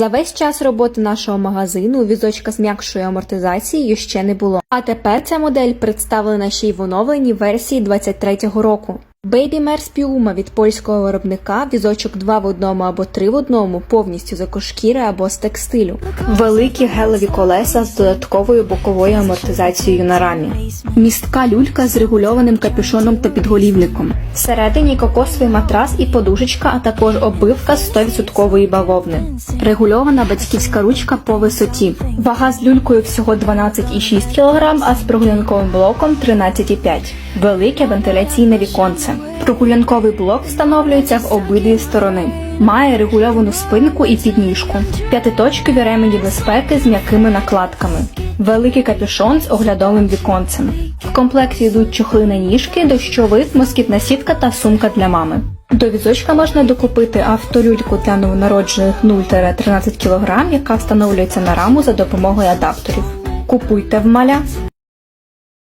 За весь час роботи нашого магазину візочка з м'якшою амортизацією ще не було. А тепер ця модель представлена ще й в оновленій версії 23-го року. Baby Mers Piuma від польського виробника, візочок 2 в одному або 3 в одному, повністю з екошкіри або з текстилю. Великі гелеві колеса з додатковою боковою амортизацією на рамі. Містка люлька з регульованим капюшоном та підголівником. Всередині кокосовий матрас і подушечка, а також оббивка з 100% бавовни. Регульована батьківська ручка по висоті. Вага з люлькою всього 12,6 кг, а з прогулянковим блоком 13,5 Велике вентиляційне віконце. Прогулянковий блок встановлюється в обидві сторони. Має регульовану спинку і підніжку. П'ятиточкові ремені безпеки з м'якими накладками. Великий капюшон з оглядовим віконцем. В комплекті йдуть чохли на ніжки, дощовик, москітна сітка та сумка для мами. До візочка можна докупити авторюльку для новонароджених 0-13 кг, яка встановлюється на раму за допомогою адаптерів. Купуйте в маля!